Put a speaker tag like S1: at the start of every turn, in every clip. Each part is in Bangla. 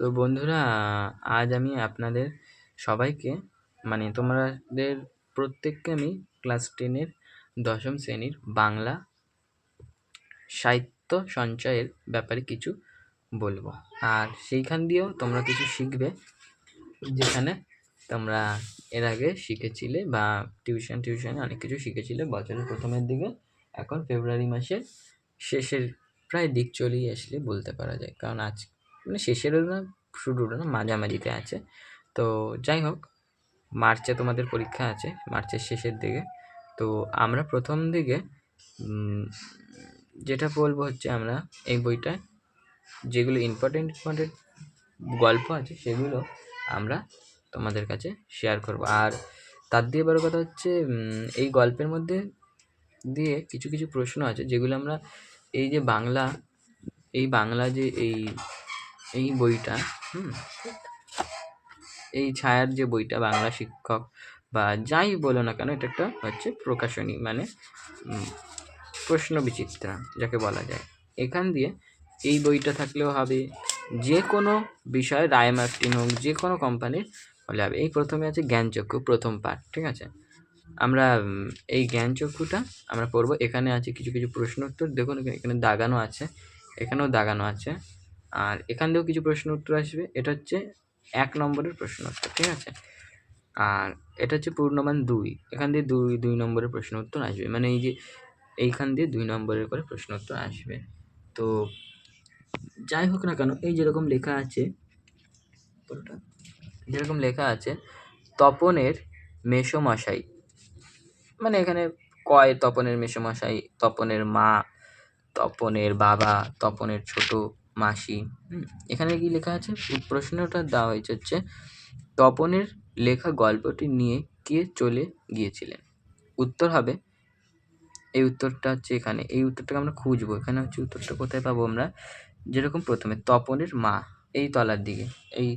S1: তো বন্ধুরা, আজ আমি আপনাদের সবাইকে মানে তোমাদের প্রত্যেককে আমি ক্লাস টেনের দশম শ্রেণির বাংলা সাহিত্য সঞ্চয়ের ব্যাপারে কিছু বলব। আর সেইখান দিয়েও তোমরা কিছু শিখবে, যেখানে তোমরা এর আগে শিখেছিলে বা টিউশন টিউশনে অনেক কিছু শিখেছিলে। বছরের প্রথমের দিকে, এখন ফেব্রুয়ারি মাসের শেষের প্রায় দিক চলেই আসলে বলতে পারা যায়। কারণ আজ মানে শেষেরও না শুরুরও না, মাঝামাঝিতে আছে। তো যাই হোক, মার্চে তোমাদের পরীক্ষা আছে, মার্চের শেষের দিকে। তো আমরা প্রথম দিকে যেটা বলব হচ্ছে আমরা এই বইটায় যেগুলো ইম্পর্টেন্ট ইম্পর্টেন্ট গল্প আছে সেগুলো আমরা তোমাদের কাছে শেয়ার করব। আর তার দিয়ে বড় কথা হচ্ছে এই গল্পের মধ্যে দিয়ে কিছু কিছু প্রশ্ন আছে, যেগুলো আমরা এই যে বাংলা, এই বাংলা যে এই এই বইটা, হুম, এই ছায়ার যে বইটা বাংলা শিক্ষক বা যাই বলো না কেন, এটা একটা হচ্ছে প্রকাশনী মানে প্রশ্ন বিচিত্রা, যাকে বলা যায়। এখান দিয়ে এই বইটা থাকলেও হবে, যে কোনো বিষয়ে, রায় মার্টিন হোক, যে কোনো কোম্পানির হলে হবে। এই প্রথমে আছে জ্ঞানচক্ষু, প্রথম পার্ট ঠিক আছে? আমরা এই জ্ঞানচক্ষুটা আমরা পড়ব। এখানে আছে কিছু কিছু প্রশ্ন উত্তর দেখুন, এখানে দাগানো আছে, এখানেও দাগানো আছে। আর এখান দিয়েও কিছু প্রশ্ন উত্তর আসবে। এটা হচ্ছে এক নম্বরের প্রশ্ন উত্তর, ঠিক আছে? আর এটা হচ্ছে পূর্ণমান দুই। এখান দিয়ে দুই দুই নম্বরের প্রশ্ন উত্তর আসবে। মানে এই যে এইখান দিয়ে দুই নম্বরের করে প্রশ্ন উত্তর আসবে। তো যাই হোক না কেন, এই যেরকম লেখা আছে যেরকম লেখা আছে, তপনের মেসোমশাই মানে এখানে কয় তপনের মেসোমশাই তপনের মা, তপনের বাবা, তপনের ছোট মাসি। এখানে কি লেখা আছে? প্রশ্নটা দেওয়া হয়েছে হচ্ছে তপনের লেখা গল্পটি নিয়ে কে চলে গিয়েছিলেন? উত্তর হবে এই উত্তরটা হচ্ছে এখানে। এই উত্তরটাকে আমরা খুঁজবো। এখানে হচ্ছে উত্তরটা কোথায় পাবো আমরা? যেরকম প্রথমে তপনের মা এই তলার দিকে। এই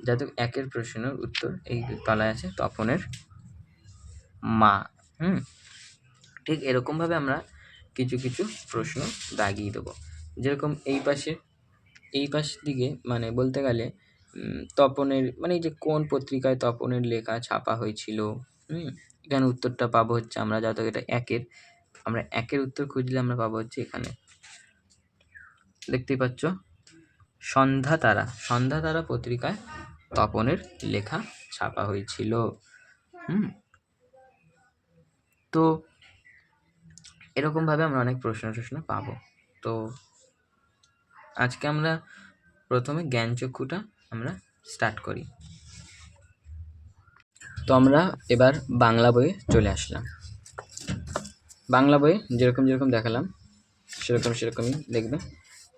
S1: যাতে একের প্রশ্নের উত্তর এই তলায় আছে তপনের মা। হুম। ঠিক এরকমভাবে আমরা কিছু কিছু প্রশ্ন দাগিয়ে দেবো। যেরকম এই পাশে এই পাশ দিকে মানে বলতে গেলে তপনের মানে এই যে কোন পত্রিকায় তপনের লেখা ছাপা হয়েছিল, হুম? এখানে উত্তরটা পাবো হচ্ছে আমরা যত এটা একের, আমরা একের উত্তর খুঁজলে আমরা পাবো হচ্ছে এখানে। দেখতেই পাচ্ছ? সন্ধ্যা তারা সন্ধ্যা তারা পত্রিকায় তপনের লেখা ছাপা হয়েছিল, হুম? তো এরকমভাবে আমরা অনেক প্রশ্ন টশ্ন পাবো। তো আজকে আমরা প্রথমে জ্ঞানচক্ষুটা আমরা স্টার্ট করি। তো আমরা এবার বাংলা বইয়ে চলে আসলাম। বাংলা বইয়ে যেরকম যেরকম দেখালাম, সেরকম সেরকমই দেখবে।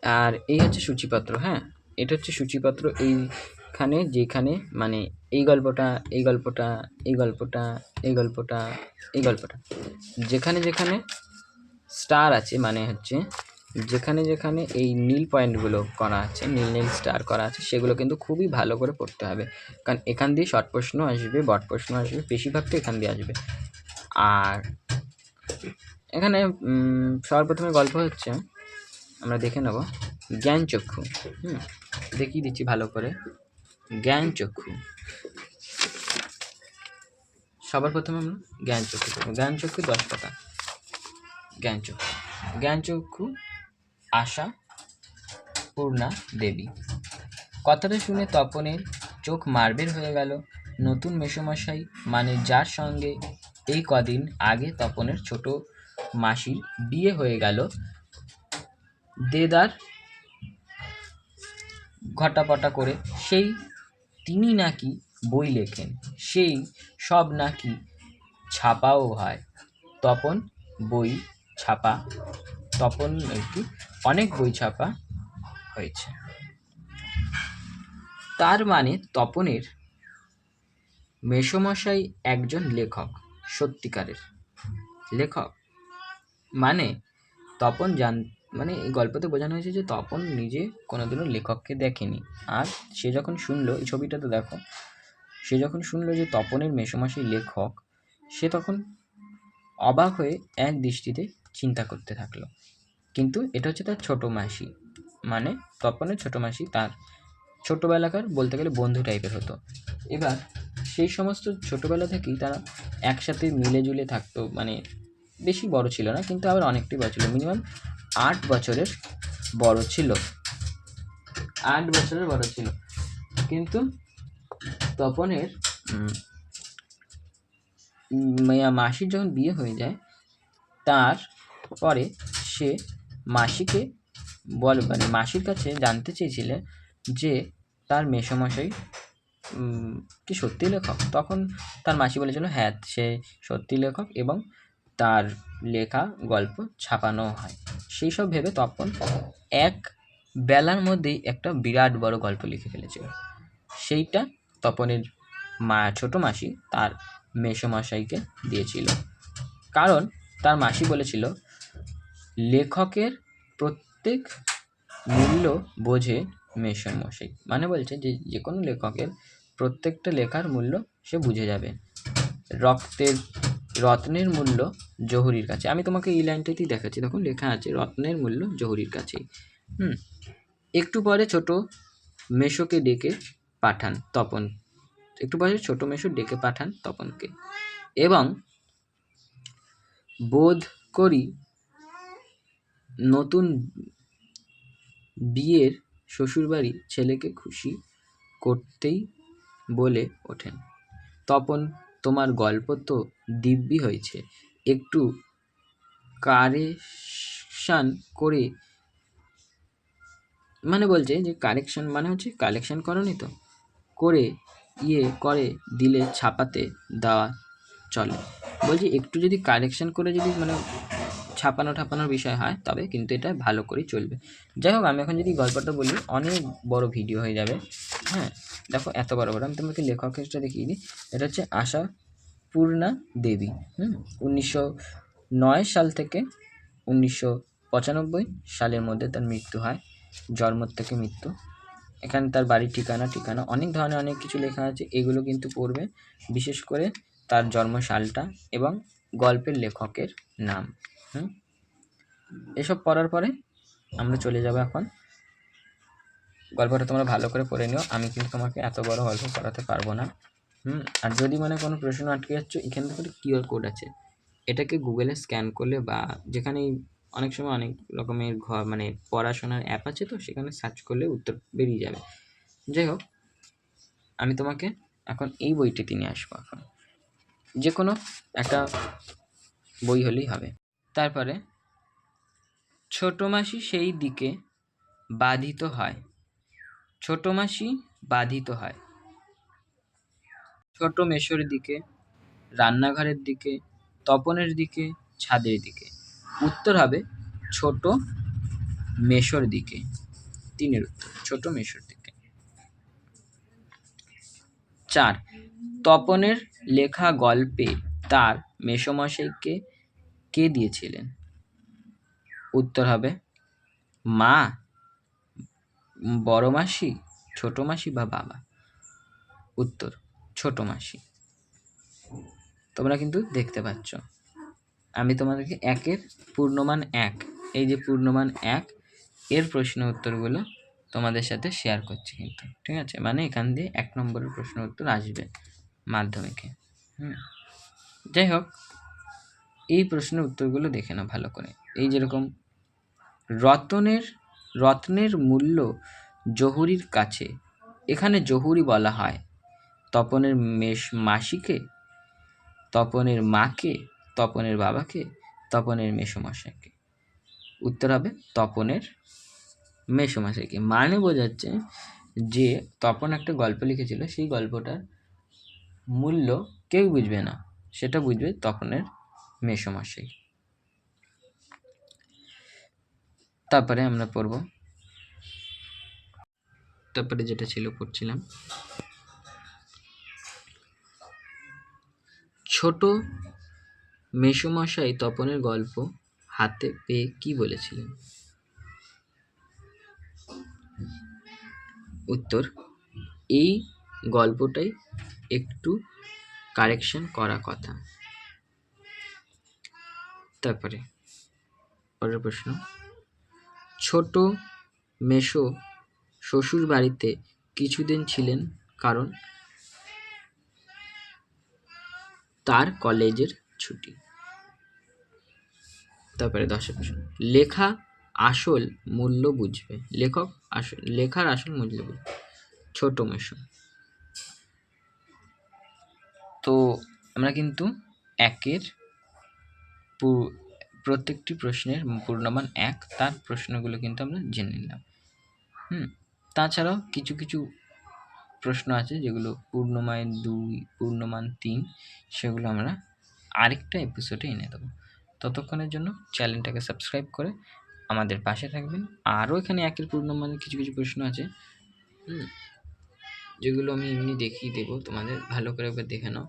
S1: আর এই হচ্ছে সূচিপত্র হ্যাঁ? এটা হচ্ছে সূচিপত্র, এইখানে যেখানে মানে এই গল্পটা এই গল্পটা এই গল্পটা এই গল্পটা এই গল্পটা, যেখানে যেখানে স্টার আছে মানে হচ্ছে যেখানে যেখানে এই নীল পয়েন্টগুলো করা আছে, নীল নীল স্টার করা আছে, সেগুলো কিন্তু খুবই ভালো করে পড়তে হবে। কারণ এখান দিয়ে শর্ট প্রশ্ন আসবে, বট প্রশ্ন আসবে বেশিরভাগটা এখান দিয়ে আসবে। আর এখানে সর্বপ্রথমে গল্প হচ্ছে, আমরা দেখে নেব। জ্ঞান চক্ষু, হুম, দেখিয়ে দিচ্ছি ভালো করে। জ্ঞান চক্ষু। সবার প্রথমে আমরা জ্ঞান চক্ষু জ্ঞান চক্ষু দশ কথা জ্ঞান চক্ষু। জ্ঞান চক্ষু আশা, পূর্ণা দেবী। কথাটা শুনে তপনের চোখ মারবের হয়ে গেল। নতুন মেসোমশাই মানে যার সঙ্গে এই কদিন আগে তপনের ছোট মাসির বিয়ে হয়ে গেল, দেদার ঘটাপটা করে। সেই তিনি নাকি বই লেখেন, সেই সব নাকি ছাপাও হয়। তপন বই ছাপা। তপন একটি অনেক বই ছাপা হয়েছে। তার মানে তপনের মেসমশাই একজন লেখক, সত্যিকারের লেখক। মানে তপন জান মানে এই গল্পতে বোঝানো হয়েছে যে তপন নিজে কোনোদিনও লেখককে দেখেনি। আর সে যখন শুনলো, এই ছবিটাতে দেখো, সে যখন শুনলো যে তপনের মেসমশাই লেখক, সে তখন অবাক হয়ে এক দৃষ্টিতে চিন্তা করতে থাকল। কিন্তু এটা হচ্ছে তার ছোটো মাসি। মানে তপনের ছোটো মাসি তার ছোটোবেলাকার বলতে গেলে বন্ধু টাইপের হতো। এবার সেই সমস্ত ছোটোবেলা থেকেই তারা একসাথে মিলে জুলে থাকতো। মানে বেশি বড় ছিল না, কিন্তু আবার অনেকটাই বড় ছিল। মিনিমাম আট বছরের বড় ছিল। আট বছরের বড় ছিল। কিন্তু তপনের মাসির যখন বিয়ে হয়ে যায়, তার পরে সে মাসিকে বল মানে মাসির কাছে জানতে চেয়েছিলেন যে তার মেসোমশাই কি সত্যি লেখক? তখন তার মাসি বলেছিল হ্যাঁ সে সত্যি লেখক এবং তার লেখা গল্প ছাপানো হয়। সেই সব ভেবে তপন এক বেলার মধ্যেই একটা বিরাট বড় গল্প লিখে ফেলেছিল। সেইটা তপনের মা, ছোটো মাসি তার মেসোমশাইকে দিয়েছিল। কারণ তার মাসি বলেছিল লেখকের প্রত্যেক মূল্য বোঝে মেসোমশাই মানে বলছে যে যে কোনো লেখকের প্রত্যেকটা লেখার মূল্য সে বুঝে যাবে। রক্তের, রত্নের মূল্য জহুরির কাছে। আমি তোমাকে এই লাইনটাতেই দেখাচ্ছি। তখন লেখা আছে, রত্নের মূল্য জহুরির কাছেই হুম? একটু পরে ছোট মেশোকে ডেকে পাঠান তপন। একটু পরে ছোট মেশো ডেকে পাঠান তপনকে। এবং বোধ করি নতুন বিয়ের শ্বশুরবাড়ি ছেলেকে খুশি করতেই বলে ওঠেন। তপন, তোমার গল্প তো দিব্যি হয়েছে। একটু কারেকশান করে মানে বলছে যে কারেকশান মানে হচ্ছে কালেকশন করনি তো? করে ইয়ে করে, দিলে ছাপাতে দেওয়া চলে। বলছি একটু যদি কারেকশান করে যদি মানে ছাপানো ঠাপানোর বিষয় হয়, তবে কিন্তু এটা ভালো করেই চলবে। যাই হোক, আমি এখন যদি গল্পটা বলি, অনেক বড় ভিডিও হয়ে যাবে হ্যাঁ? দেখো, এত বড় বড়। আমি তোমাকে লেখকেরটা দেখিয়ে দিই। এটা হচ্ছে আশা পূর্ণা দেবী, হুম? উনিশশো নয় সাল থেকে উনিশশো পঁচানব্বই সালের মধ্যে তার মৃত্যু হয়, জন্ম থেকে মৃত্যু। এখানে তার বাড়ির ঠিকানা ঠিকানা, অনেক ধরনের অনেক কিছু লেখা আছে। এগুলো কিন্তু পড়বে, বিশেষ করে তার জন্ম সালটা এবং গল্পের লেখকের নাম। হুম? এসব পড়ার পরে আমরা চলে যাব এখন। গল্পটা তোমরা ভালো করে পড়ে নিও। আমি কিন্তু তোমাকে এত বড় গল্প পড়াতে পারব না। হুম? আর যদি মানে কোনো প্রশ্ন আটকে যাচ্ছ, এখানে দেখো কিউআর কোড আছে। এটাকে গুগলে স্ক্যান করলে বা যেখানে অনেক সময় অনেক রকমের ঘর মানে পড়াশোনার অ্যাপ আছে তো, সেখানে সার্চ করলে উত্তর বেরিয়ে যাবে। যাই হোক, আমি তোমাকে এখন এই বইটিতে নিয়ে আসব এখন। যে কোনো একটা বই হলেই হবে। তারপরে ছোট মাসি সেই দিকে বাধিত হয়। ছোট মাসি বাধিত হয়। ছোট মেশোর দিকে, রান্নাঘরের দিকে, তপনের দিকে, ছাদের দিকে। উত্তর হবে ছোট মেশোর দিকে। তিনের উত্তর, ছোট মেশোর দিকে। চার, তপনের লেখা গল্পে তার মেসোমশাইকে কে দিয়েছিলেন? উত্তর হবে, মা, বড় মাসি, ছোট মাসি বা বাবা? উত্তর, ছোট মাসি। তোমরা কিন্তু দেখতে পাচ্ছ। আমি তোমাদেরকে একের পূর্ণমান এক, এই যে পূর্ণমান এক, এর প্রশ্ন উত্তরগুলো তোমাদের সাথে শেয়ার করছি কিন্তু, ঠিক আছে? মানে এখান দিয়ে এক নম্বরের প্রশ্ন উত্তর আসবে মাধ্যমিকে। হুম, যাই হোক। এই প্রশ্নের উত্তরগুলো দেখে নাও ভালো করে। এই যেরকম, রতনের, রত্নের মূল্য জহুরির কাছে, এখানে জহুরি বলা হয়। তপনের মেষ মাসিকে, তপনের মাকে, তপনের বাবাকে, তপনের মেসোমশাইকে উত্তর হবে তপনের মেসোমশাইকে মানে বোঝাচ্ছে যে তপন একটা গল্প লিখেছিল, সেই গল্পটার মূল্য কেউ বুঝবে না। সেটা বুঝবে তপনের মেসোমশাই তারপরে আমরা পড়ব। তারপরে যেটা ছিল পড়ছিলাম। ছোট মেসোমশাই তপনের গল্প হাতে পেয়ে কি বলেছিলেন? উত্তর, এই গল্পটাই একটু কারেকশন করা কথা। তারপরে পরের প্রশ্ন। ছোট মেশো শ্বশুর বাড়িতে কিছুদিন ছিলেন কারণ তার কলেজের ছুটি। তারপরে দশের প্রশ্ন, লেখা আসল মূল্য বুঝবে, লেখক আসল লেখার আসল মূল্য বুঝবে। ছোট মেশো তো আমরা কিন্তু একের প্রত্যেকটি প্রশ্নের পূর্ণমান এক, তার প্রশ্নগুলো কিন্তু আমরা জেনে নিলাম। হুম, তাছাড়াও কিছু কিছু প্রশ্ন আছে যেগুলো পূর্ণমান দুই, পূর্ণমান তিন, সেগুলো আমরা আরেকটা এপিসোডে এনে দেবো। ততক্ষণের জন্য চ্যানেলটাকে সাবস্ক্রাইব করে আমাদের পাশে থাকবেন। আরও এখানে একের পূর্ণমানের কিছু কিছু প্রশ্ন আছে। হুম, যেগুলো আমি এমনি দেখিয়ে দেবো। তোমাদের ভালো করে একবার দেখে নাও।